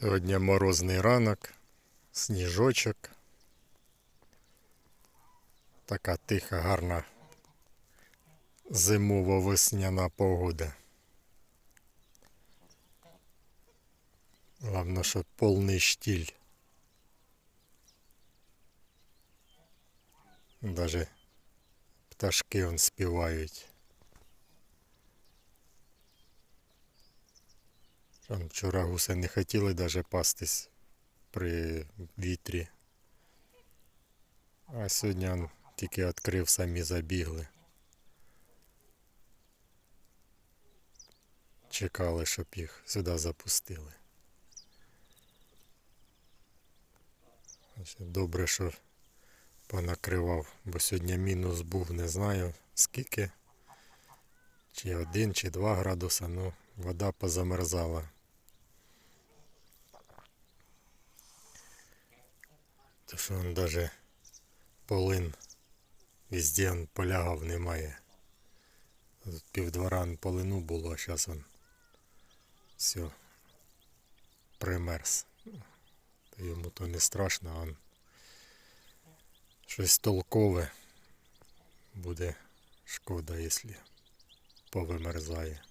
Сьогодні морозний ранок, сніжочок. Така тиха, гарна зимово-весняна погода. Главное, що повний штіль. Даже пташки он співають. Там вчора гуси не хотіли даже пастись при вітрі. А сьогодні тільки відкрив, самі забігли. Чекали, щоб їх сюди запустили. Добре, що понакривав, бо сьогодні мінус був, не знаю скільки. Чи один, чи два градуса, ну вода позамерзала. То що он даже полин везде он полягав немає. Тут півдвора он полину було, а зараз он все примерз. Йому то не страшно, он щось толкове буде шкода, якщо повимерзає.